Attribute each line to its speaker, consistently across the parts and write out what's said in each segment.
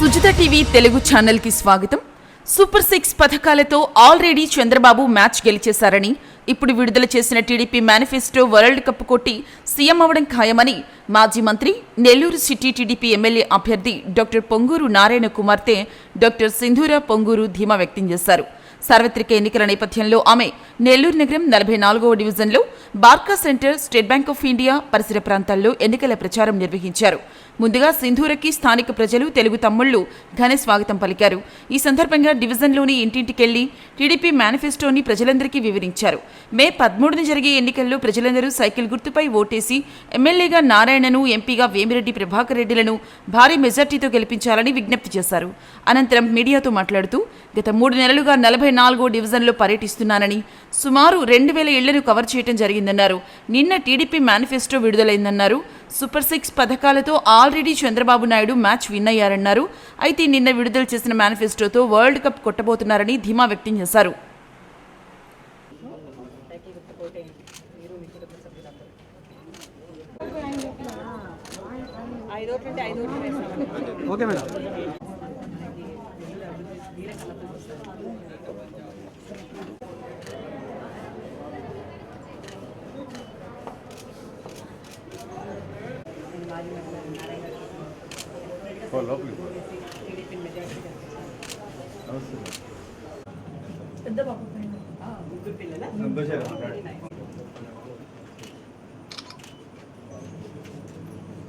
Speaker 1: Sujitha TV Telugu ఛానల్కి స్వాగతం. Super six పథకాలతో ఆల్రెడీ చంద్రబాబు మ్యాచ్ గెలిచేశారని ఇప్పుడు విడుదల చేసిన టీడీపీ మేనిఫెస్టో వరల్డ్ కప్ కొట్టి సీఎం అవడం ఖాయమని మాజీ మంత్రి నెల్లూరు సిటీ టీడీపీ ఎమ్మెల్యే అభ్యర్థి డాక్టర్ పొంగూరు నారాయణ కుమార్తె డాక్టర్ సింధూర పొంగూరు ధీమా వ్యక్తం చేశారు. సార్వత్రిక ఎన్నికల నేపథ్యంలో ఆమె నెల్లూరు నగరం నలభై నాలుగవ డివిజన్లో Barka centre State Bank of India పరిసర ప్రాంతాల్లో ఎన్నికల ప్రచారం నిర్వహించారు. ముందుగా సింధూరకి స్థానిక ప్రజలు తెలుగు తమ్ముళ్ళు ఘన స్వాగతం పలికారు. ఈ సందర్భంగా డివిజన్లోని ఇంటింటికెళ్ళి టీడీపీ మేనిఫెస్టోని ప్రజలందరికీ వివరించారు. మే పదమూడున జరిగే ఎన్నికల్లో ప్రజలందరూ సైకిల్ గుర్తుపై ఓటేసి ఎమ్మెల్యేగా నారాయణను ఎంపీగా వేమిరెడ్డి ప్రభాకర్ రెడ్డిలను భారీ మెజార్టీతో గెలిపించాలని విజ్ఞప్తి చేశారు. అనంతరం మీడియాతో మాట్లాడుతూ గత మూడు నెలలుగా నలభై నాలుగో డివిజన్లో పర్యటిస్తున్నానని సుమారు రెండు వేల ఇళ్ళను కవర్ చేయడం జరిగిందన్నారు. నిన్న టీడీపీ మేనిఫెస్టో విడుదలైందన్నారు. సూపర్ సిక్స్ పథకాలతో already Chandrababu Naidu match win అయ్యారన్నారు. అయితే నిన్న విడుదల చేసిన మేనిఫెస్టోతో వరల్డ్ కప్ కొట్టబోతున్నారని ధీమా వ్యక్తం చేశారు.
Speaker 2: Okay madam.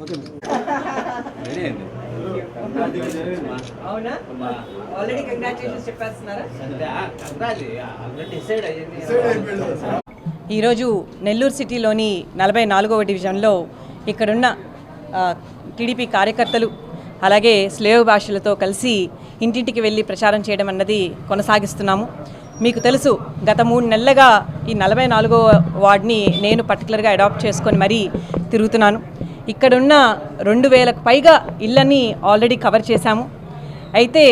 Speaker 2: ఓకే మేడం
Speaker 3: అవునా? ఆల్రెడీ కంగ్రాచులేషన్స్ చెప్పేస్తున్నారా ఈరోజు నెల్లూరు సిటీలోని నలభై నాలుగవ డివిజన్లో ఇక్కడున్న టీడీపీ కార్యకర్తలు అలాగే స్లేవ్ భాషలతో కలిసి ఇంటింటికి వెళ్ళి ప్రచారం చేయడం అన్నది కొనసాగిస్తున్నాము. మీకు తెలుసు గత మూడు నెలలుగా ఈ నలభై నాలుగో వార్డ్ని నేను పర్టికులర్గా అడాప్ట్ చేసుకొని మరీ తిరుగుతున్నాను. ఇక్కడున్న రెండు వేలకు పైగా ఇళ్ళని ఆల్రెడీ కవర్ చేశాము. అయితే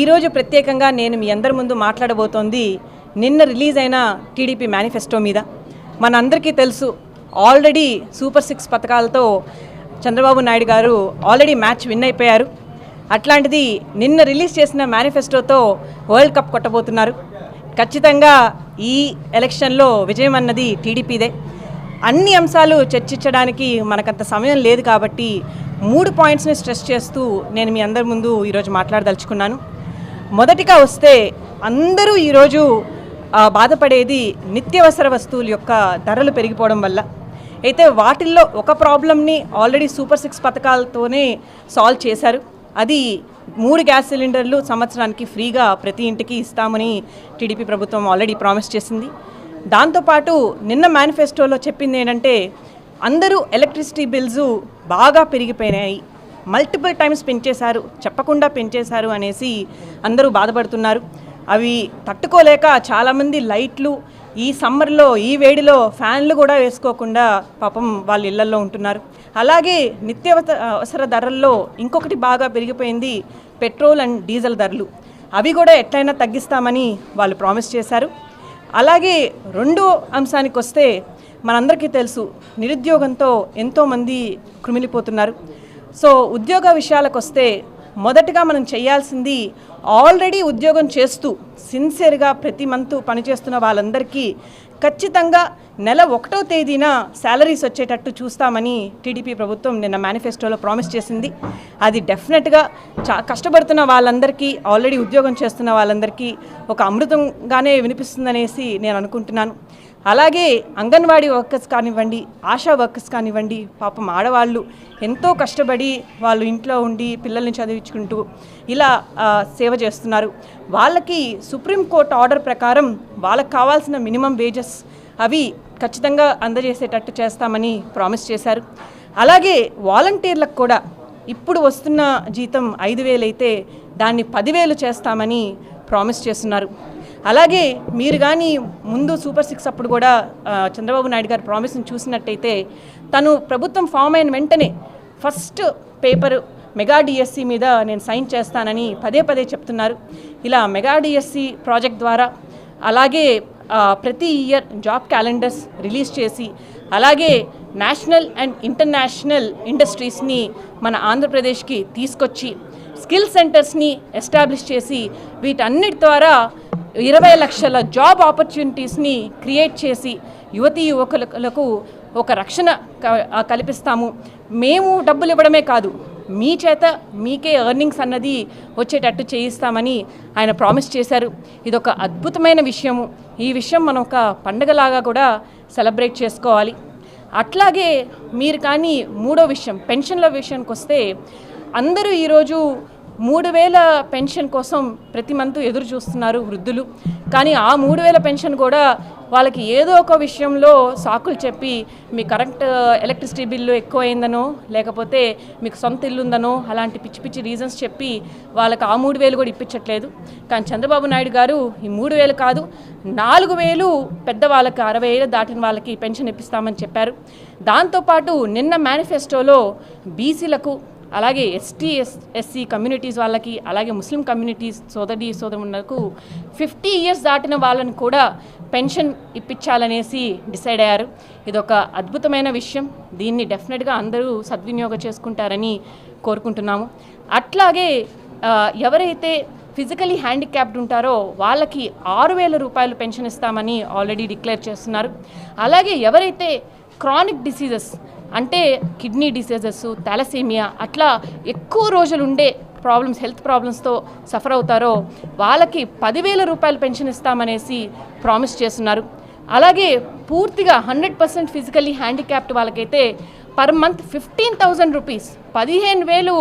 Speaker 3: ఈరోజు ప్రత్యేకంగా నేను మీ అందరి ముందు మాట్లాడబోతోంది నిన్న రిలీజ్ అయిన టీడీపీ మేనిఫెస్టో మీద. మనందరికీ తెలుసు ఆల్రెడీ సూపర్ సిక్స్ పథకాలతో చంద్రబాబు నాయుడు గారు ఆల్రెడీ మ్యాచ్ విన్ అయిపోయారు. అట్లాంటిది నిన్న రిలీజ్ చేసిన మేనిఫెస్టోతో వరల్డ్ కప్ కొట్టబోతున్నారు. ఖచ్చితంగా ఈ ఎలక్షన్లో విజయం అన్నది టీడీపీదే. అన్ని అంశాలు చర్చించడానికి మనకంత సమయం లేదు కాబట్టి మూడు పాయింట్స్ని స్ట్రెస్ చేస్తూ నేను మీ అందరి ముందు ఈరోజు మాట్లాడదలుచుకున్నాను. మొదటిగా వస్తే అందరూ ఈరోజు బాధపడేది నిత్యవసర వస్తువుల యొక్క ధరలు పెరిగిపోవడం వల్ల. అయితే వాటిల్లో ఒక ప్రాబ్లమ్ని ఆల్రెడీ సూపర్ సిక్స్ పథకాలతోనే సాల్వ్ చేశారు. అది మూడు గ్యాస్ సిలిండర్లు సంవత్సరానికి ఫ్రీగా ప్రతి ఇంటికి ఇస్తామని టీడీపీ ప్రభుత్వం ఆల్రెడీ ప్రామిస్ చేసింది. దాంతోపాటు నిన్న మేనిఫెస్టోలో చెప్పింది ఏంటంటే అందరూ ఎలక్ట్రిసిటీ బిల్స్ బాగా పెరిగిపోయినాయి. మల్టిపుల్ టైమ్స్ పెంచేశారు చెప్పకుండా పెంచేశారు అనేసి అందరూ బాధపడుతున్నారు. అవి తట్టుకోలేక చాలామంది లైట్లు ఈ సమ్మర్లో ఈ వేడిలో ఫ్యాన్లు కూడా వేసుకోకుండా పాపం వాళ్ళ ఇళ్ళల్లో ఉంటున్నారు. అలాగే నిత్యావస అవసర ధరల్లో ఇంకొకటి బాగా పెరిగిపోయింది పెట్రోల్ అండ్ డీజిల్ ధరలు. అవి కూడా ఎట్లయినా తగ్గిస్తామని వాళ్ళు ప్రామిస్ చేశారు. అలాగే రెండో అంశానికి వస్తే మనందరికీ తెలుసు నిరుద్యోగంతో ఎంతోమంది కృమిలిపోతున్నారు. సో ఉద్యోగ విషయాలకు వస్తే మొదటగా మనం చేయాల్సింది ఆల్రెడీ ఉద్యోగం చేస్తూ సిన్సియర్గా ప్రతి మంత్ పనిచేస్తున్న వాళ్ళందరికీ ఖచ్చితంగా నెల ఒకటో తేదీన శాలరీస్ వచ్చేటట్టు చూస్తామని టీడీపీ ప్రభుత్వం నిన్న మేనిఫెస్టోలో ప్రామిస్ చేసింది. అది డెఫినెట్గా చా కష్టపడుతున్న వాళ్ళందరికీ ఆల్రెడీ ఉద్యోగం చేస్తున్న వాళ్ళందరికీ ఒక అమృతంగానే వినిపిస్తుందనేసి నేను అనుకుంటున్నాను. అలాగే అంగన్వాడీ వర్కర్స్ కానివ్వండి ఆశా వర్కర్స్ కానివ్వండి పాపం ఆడవాళ్ళు ఎంతో కష్టపడి వాళ్ళు ఇంట్లో ఉండి పిల్లల్ని చదివించుకుంటూ ఇలా సేవ చేస్తున్నారు. వాళ్ళకి సుప్రీంకోర్టు ఆర్డర్ ప్రకారం వాళ్ళకి కావాల్సిన మినిమం వేజెస్ అవి ఖచ్చితంగా అందజేసేటట్టు చేస్తామని ప్రామిస్ చేశారు. అలాగే వాలంటీర్లకు కూడా ఇప్పుడు వస్తున్న జీతం ఐదు వేలు అయితే దాన్ని పదివేలు చేస్తామని ప్రామిస్ చేస్తున్నారు. అలాగే మీరు కానీ ముందు సూపర్ సిక్స్ అప్పుడు కూడా చంద్రబాబు నాయుడు గారి ప్రామిస్ని చూసినట్టయితే తను ప్రభుత్వం ఫామ్ అయిన వెంటనే ఫస్ట్ పేపర్ మెగా డిఎస్సి మీద నేను సైన్ చేస్తానని పదే పదే చెప్తున్నారు. ఇలా మెగా డిఎస్సి ప్రాజెక్ట్ ద్వారా అలాగే ప్రతి ఇయర్ జాబ్ క్యాలెండర్స్ రిలీజ్ చేసి అలాగే నేషనల్ అండ్ ఇంటర్నేషనల్ ఇండస్ట్రీస్ని మన ఆంధ్రప్రదేశ్కి తీసుకొచ్చి స్కిల్ సెంటర్స్ని ఎస్టాబ్లిష్ చేసి వీటన్నిటి ద్వారా ఇరవై లక్షల జాబ్ ఆపర్చునిటీస్ని క్రియేట్ చేసి యువతీ యువకులకు ఒక రక్షణ క- కల్పిస్తాము. మేము డబ్బులు ఇవ్వడమే కాదు మీ చేత మీకే ఎర్నింగ్స్ అన్నది వచ్చేటట్టు చేయిస్తామని ఆయన ప్రామిస్ చేశారు. ఇది ఒక అద్భుతమైన విషయము. ఈ విషయం మనం ఒక పండగలాగా కూడా సెలబ్రేట్ చేసుకోవాలి. అట్లాగే మీరు కానీ మూడో విషయం పెన్షన్ల విషయానికి వస్తే అందరూ ఈరోజు మూడు వేల పెన్షన్ కోసం ప్రతి మంత్ ఎదురు చూస్తున్నారు వృద్ధులు. కానీ ఆ మూడు వేల పెన్షన్ కూడా వాళ్ళకి ఏదో ఒక విషయంలో సాకులు చెప్పి మీ కరెంట్ ఎలక్ట్రిసిటీ బిల్లు ఎక్కువైందనో లేకపోతే మీకు సొంత ఇల్లుందనో అలాంటి పిచ్చి పిచ్చి రీజన్స్ చెప్పి వాళ్ళకి ఆ మూడు వేలు కూడా ఇప్పించట్లేదు. కానీ చంద్రబాబు నాయుడు గారు ఈ మూడు వేలు కాదు నాలుగు వేలు పెద్దవాళ్ళకి అరవై ఏళ్ళు దాటిన వాళ్ళకి పెన్షన్ ఇప్పిస్తామని చెప్పారు. దాంతోపాటు నిన్న మేనిఫెస్టోలో బీసీలకు అలాగే ఎస్టీ ఎస్ ఎస్సీ కమ్యూనిటీస్ వాళ్ళకి అలాగే ముస్లిం కమ్యూనిటీస్ సోదరి సోదరులకు ఫిఫ్టీ ఇయర్స్ దాటిన వాళ్ళని కూడా పెన్షన్ ఇప్పించాలనేసి డిసైడ్ అయ్యారు. ఇది ఒక అద్భుతమైన విషయం. దీన్ని డెఫినెట్గా అందరూ సద్వినియోగం చేసుకుంటారని కోరుకుంటున్నాము. అట్లాగే ఎవరైతే ఫిజికలీ హ్యాండిక్యాప్డ్ ఉంటారో వాళ్ళకి ఆరు వేల రూపాయలు పెన్షన్ ఇస్తామని ఆల్రెడీ డిక్లేర్ చేస్తున్నారు. అలాగే ఎవరైతే క్రానిక్ డిసీజెస్ అంటే కిడ్నీ డిసీజెస్ థాలసీమియా అట్లా ఎక్కువ రోజులు ఉండే ప్రాబ్లమ్స్ హెల్త్ ప్రాబ్లమ్స్తో సఫర్ అవుతారో వాళ్ళకి పదివేల రూపాయలు పెన్షన్ ఇస్తామనేసి ప్రామిస్ చేస్తున్నారు. అలాగే పూర్తిగా హండ్రెడ్ పర్సెంట్ ఫిజికల్లీ హ్యాండిక్యాప్డ్ వాళ్ళకైతే per month fifteen thousand rupees పదిహేను వేలు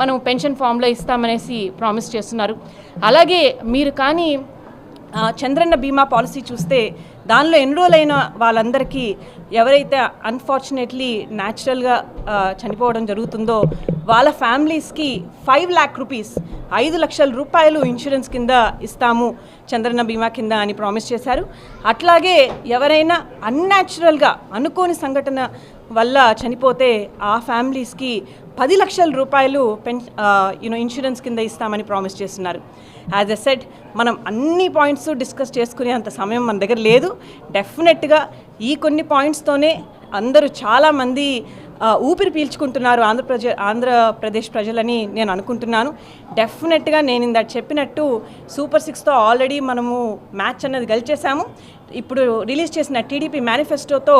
Speaker 3: మనం పెన్షన్ ఫామ్లో ఇస్తామనేసి ప్రామిస్ చేస్తున్నారు. అలాగే మీరు కానీ చంద్రన్న బీమా పాలసీ చూస్తే దానిలో ఎన్రోల్ అయిన వాళ్ళందరికీ ఎవరైతే అన్ఫార్చునేట్లీ న్యాచురల్గా చనిపోవడం జరుగుతుందో వాళ్ళ ఫ్యామిలీస్కి ఫైవ్ ల్యాక్ రూపీస్ ఐదు లక్షల రూపాయలు ఇన్సూరెన్స్ కింద ఇస్తాము చంద్రన్న బీమా కింద అని ప్రామిస్ చేశారు. అట్లాగే ఎవరైనా అన్యాచురల్గా అనుకోని సంఘటన వల్ల చనిపోతే ఆ ఫ్యామిలీస్కి పది లక్షల రూపాయలు పెన్ యూనో ఇన్సూరెన్స్ కింద ఇస్తామని ప్రామిస్ చేస్తున్నారు. యాజ్ ఎ సెట్ మనం అన్ని పాయింట్స్ డిస్కస్ చేసుకునే అంత సమయం మన దగ్గర లేదు. డెఫినెట్గా ఈ కొన్ని పాయింట్స్తోనే అందరూ చాలామంది ఊపిరి పీల్చుకుంటున్నారు ఆంధ్రప్రజ ఆంధ్రప్రదేశ్ ప్రజలని నేను అనుకుంటున్నాను. డెఫినెట్గా నేను ఇందాక చెప్పినట్టు సూపర్ సిక్స్తో ఆల్రెడీ మనము మ్యాచ్ అనేది గెలిచేసాము ఇప్పుడు రిలీజ్ చేసిన టీడీపీ మేనిఫెస్టోతో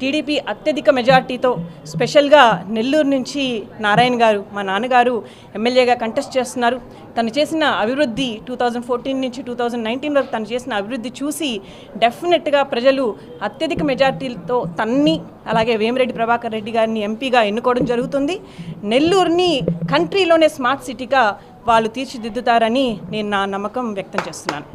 Speaker 3: టీడీపీ అత్యధిక మెజార్టీతో స్పెషల్గా నెల్లూరు నుంచి నారాయణ గారు మా నాన్నగారు ఎమ్మెల్యేగా కంటెస్ట్ చేస్తున్నారు. తను చేసిన అభివృద్ధి టూ థౌజండ్ ఫోర్టీన్ నుంచి టూ థౌజండ్ నైన్టీన్ వరకు తను చేసిన అభివృద్ధి చూసి డెఫినెట్గా ప్రజలు అత్యధిక మెజార్టీలతో తన్ని అలాగే వేమిరెడ్డి ప్రభాకర్ రెడ్డి గారిని ఎంపీగా ఎన్నుకోవడం జరుగుతుంది. నెల్లూరుని కంట్రీలోనే స్మార్ట్ సిటీగా వాళ్ళు తీర్చిదిద్దుతారని నేను నా నమ్మకం వ్యక్తం చేస్తున్నాను.